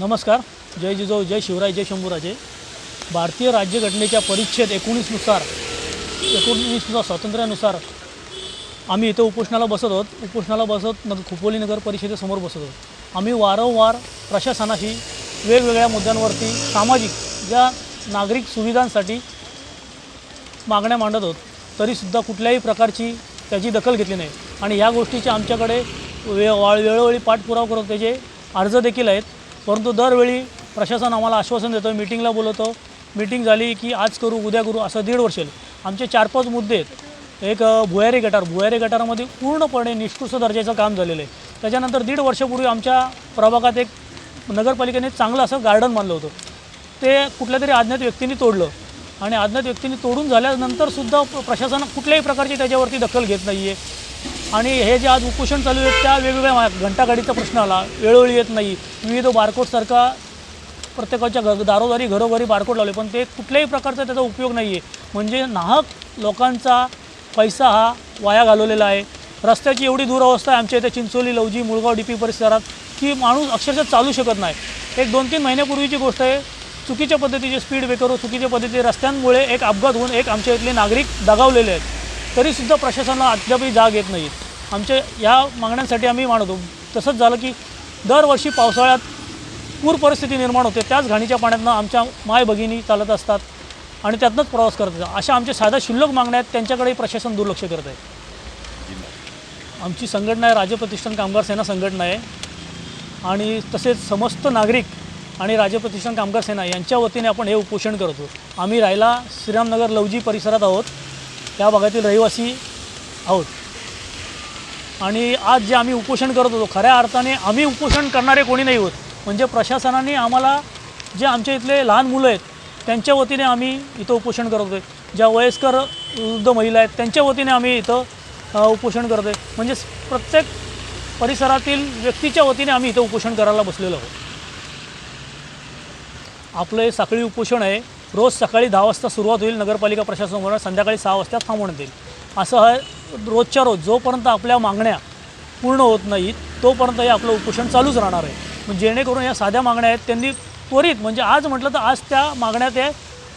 नमस्कार. जय जिजाऊ जय शिवराय जय शंभूराजे. भारतीय राज्यघटनेच्या परिच्छेद एकोणीसनुसार एकोणीसनुसार स्वातंत्र्यानुसार आम्ही इथं उपोषणाला बसत आहोत. उपोषणाला बसत नग खोपोली नगर परिषदेसमोर बसत आहोत. आम्ही वारंवार प्रशासनाशी वेगवेगळ्या मुद्द्यांवरती सामाजिक ज्या नागरिक सुविधांसाठी मागण्या मांडत आहोत तरीसुद्धा कुठल्याही प्रकारची त्याची दखल घेतली नाही. आणि ह्या गोष्टीचे आमच्याकडे वे वाळ वेळोवेळी पाठपुरावा करत त्याचे अर्ज देखील आहेत. परंतु दरवेळी प्रशासन आम्हाला आश्वासन देतं मीटिंगला बोलवतो. मीटिंग झाली की आज करू उद्या करू असं दीड वर्ष आमचे चार पाच मुद्दे आहेत. एक भुयारी गटार. भुयारी गटारामध्ये पूर्णपणे निष्कृष्ट दर्जाचं काम झालेलं आहे. त्याच्यानंतर दीड वर्षापूर्वी आमच्या प्रभागात एक नगरपालिकेने चांगलं असं गार्डन बांधलं होतं. ते कुठल्या तरी अज्ञात व्यक्तीने तोडलं. आणि अज्ञात व्यक्तीने तोडून झाल्यानंतरसुद्धा प्रशासन कुठल्याही प्रकारची त्याच्यावरती दखल घेत नाही आहे आणि हे जे आज उपोषण चालू आहेत त्या वेगवेगळ्या घंटागाडीचा प्रश्न आला. वेळोवेळी येत नाही. विविध बारकोडसारखा प्रत्येकाच्या घ दारोदारी घरोघरी बारकोड लावले पण ते कुठल्याही प्रकारचा त्याचा उपयोग नाही आहे. म्हणजे नाहक लोकांचा पैसा हा वाया घालवलेला आहे. रस्त्याची एवढी दुरावस्था आहे आमच्या इथे चिंचोली लवजी मुळगाव डी पी परिसरात की माणूस अक्षरशः चालू शकत नाही. एक दोन तीन महिन्यापूर्वीची गोष्ट आहे चुकीच्या पद्धतीचे स्पीड ब्रेकर चुकीच्या पद्धतीचे रस्त्यांमुळे एक अपघात होऊन एक आमच्या इथले नागरिक दगावलेले आहेत. तरीसुद्धा प्रशासनाला अद्यापही जाग येत नाही. आमच्या या मागण्यांसाठी आम्ही मानतो तसंच झालं की दरवर्षी पावसाळ्यात पूर परिस्थिती निर्माण होते. त्याच घाणीच्या पाण्यातनं आमच्या माय भगिनी चालत असतात आणि त्यातनंच प्रवास करत असतात. अशा आमच्या साध्या शिल्लक मागण्या आहेत. त्यांच्याकडे प्रशासन दुर्लक्ष करत आहे. आमची संघटना आहे. राजप्रतिष्ठान कामगार सेना संघटना आहे. आणि तसेच समस्त नागरिक आणि राजप्रतिष्ठान कामगार सेना यांच्या वतीने आपण हे उपोषण करतो आम्ही राहायला श्रीरामनगर लवजी परिसरात आहोत. त्या भागातील रहिवासी आहोत. आणि आज जे आम्ही उपोषण करत होतो खऱ्या अर्थाने आम्ही उपोषण करणारे कोणी नाही होत. म्हणजे प्रशासनाने आम्हाला जे आमच्या इथले लहान मुलं आहेत त्यांच्या वतीने आम्ही इथं उपोषण करत आहे ज्या वयस्कर वृद्ध महिला आहेत त्यांच्या वतीने आम्ही इथं उपोषण करत आहे. म्हणजे प्रत्येक परिसरातील व्यक्तीच्या वतीने आम्ही इथं उपोषण करायला बसलेलो आहोत. आपलं हे साखळी उपोषण आहे. रोज सकाळी दहा वाजता सुरुवात होईल नगरपालिका प्रशासनावर संध्याकाळी सहा वाजता थांबवण्यात येईल. असं हा रोजच्या रोज जोपर्यंत आपल्या मागण्या पूर्ण होत नाहीत तोपर्यंत हे आपलं उपोषण चालूच राहणार आहे. जेणेकरून या साध्या मागण्या आहेत त्यांनी त्वरित म्हणजे आज म्हटलं तर आज त्या मागण्या ते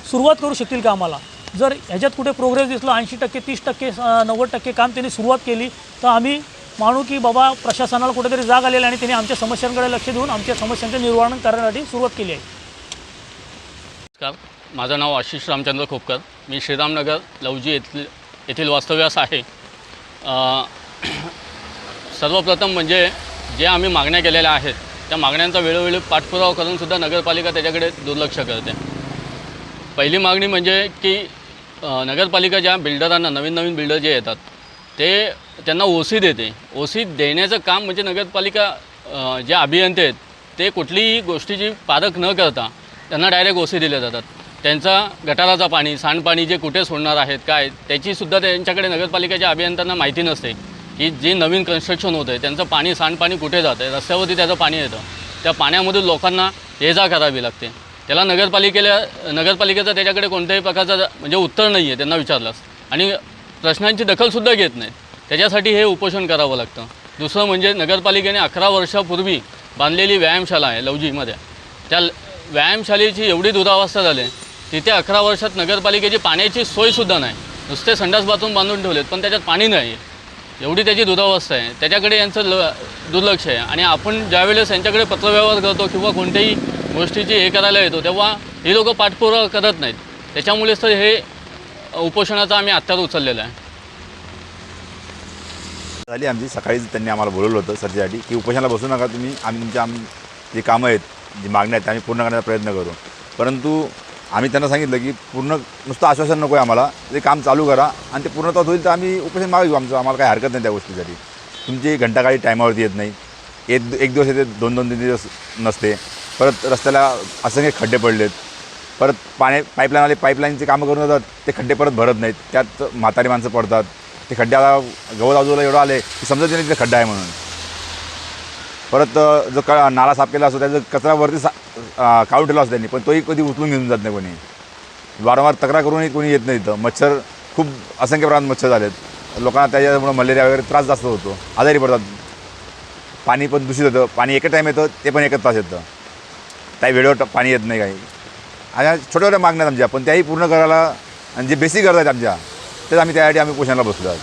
सुरुवात करू शकतील कामाला जर ह्याच्यात कुठे प्रोग्रेस दिसला ऐंशी टक्के तीस टक्के नव्वद टक्के काम त्यांनी सुरुवात केली तर आम्ही मानू की बाबा प्रशासनाला कुठेतरी जाग आलेला आणि त्यांनी आमच्या समस्यांकडे लक्ष देऊन आमच्या समस्यांचे निवारण करण्यासाठी सुरुवात केली आहे. माझं नाव आशिष रामचंद्र खोपकर. मी श्रीरामनगर लवजी येथील येथील वास्तव्यास आहे. सर्वप्रथम म्हणजे जे आम्ही मागण्या केलेल्या आहेत त्या मागण्यांचा वेळोवेळी पाठपुरावा करूनसुद्धा नगरपालिका त्याच्याकडे दुर्लक्ष करते. पहिली मागणी म्हणजे की नगरपालिका ज्या बिल्डरांना नवीन नवीन बिल्डर जे येतात ते त्यांना ओ सी देते. ओ सी देण्याचं काम म्हणजे नगरपालिका जे अभियंते आहेत ते कुठलीही गोष्टीची पारख न करता त्यांना डायरेक्ट ओ सी जातात. त्यांचा गटाराचा पाणी सांडपाणी जे कुठे सोडणार आहेत काय त्याचीसुद्धा त्यांच्याकडे नगरपालिकेच्या अभियंत्यांना माहिती नसते की जे नवीन कन्स्ट्रक्शन होतं आहे त्यांचं पाणी सांडपाणी कुठे जातं आहे रस्त्यावरती त्याचं पाणी येतं. त्या पाण्यामधून लोकांना ये जा करावी लागते. त्याला नगरपालिकेला नगरपालिकेचं त्याच्याकडे कोणत्याही प्रकारचं म्हणजे उत्तर नाही आहे त्यांना विचारलंस आणि प्रश्नांची दखलसुद्धा घेत नाही. त्याच्यासाठी हे उपोषण करावं लागतं. दुसरं म्हणजे नगरपालिकेने अकरा वर्षापूर्वी बांधलेली व्यायामशाला आहे लवजीमध्ये. त्या व्यायामशालेची एवढी दुरावस्था झाली तिथे अकरा वर्षात नगरपालिकेची पाण्याची सोयसुद्धा नाही. नुसते संडास बाथरूम बांधून ठेवलेत पण त्याच्यात पाणी नाही आहे एवढी त्याची दुरावस्था आहे. त्याच्याकडे यांचं ल दुर्लक्ष आहे. आणि आपण ज्यावेळेस यांच्याकडे पत्रव्यवहार करतो किंवा कोणत्याही गोष्टीची हे करायला येतो तेव्हा ही लोकं पाठपुरावा करत नाहीत. त्याच्यामुळेच तर हे उपोषणाचा आम्ही आत्ताच उचललेला आहे. झाली आमची. सकाळीच त्यांनी आम्हाला बोलवलं होतं सरच्यासाठी की उपोषणाला बसू नका तुम्ही. आम्ही तुमच्या आम जे कामं आहेत जी मागण्या आहेत त्या आम्ही पूर्ण करण्याचा प्रयत्न करू. परंतु आम्ही त्यांना सांगितलं की पूर्ण नुसतं आश्वासन नको आहे आम्हाला. ते काम चालू करा आणि ते पूर्णत्वात होईल तर आम्ही उपोषण मागे घेऊ आमचं. आम्हाला काही हरकत नाही त्या गोष्टीसाठी. तुमची घंटागाडी टायमावरती येत नाही. एक एक दिवस येते दोन दोन तीन दिवस नसते. परत रस्त्याला असंख्य खड्डे पडलेत. परत पाणी पाईपलाईन आले पाईपलाईनचे कामं करून जातात. ते खड्डे परत भरत नाहीत. त्यात म्हातारी माणसं पडतात. ते खड्ड्याला गवत आजूला एवढं आले की समजत नाही तिथे खड्डा आहे म्हणून. परत जो क नाला साफ केला असतो त्याचं कचरा वरती सा काढून ठेवला असतो त्यांनी पण तोही कधी उचलून घेऊन जात नाही कोणी. वारंवार तक्रार करूनही कोणी येत नाही इथं. मच्छर खूप असंख्य प्रमाणात मच्छर झालेत. लोकांना त्याच्यामुळे मलेरिया वगैरे त्रास जास्त होतो. आजारी पडतात. पाणी पण दूषित होतं. पाणी एकच टाईम येतं ते पण एकच तास येतं. काही वेळेवर पाणी येत नाही काही. आणि छोट्या छोट्या मागण्या आमच्या पण त्याही पूर्ण करायला आणि जे बेसिक गरज आहेत आमच्या तेच आम्ही त्यासाठी आम्ही पोषणाला बसलो आहोत.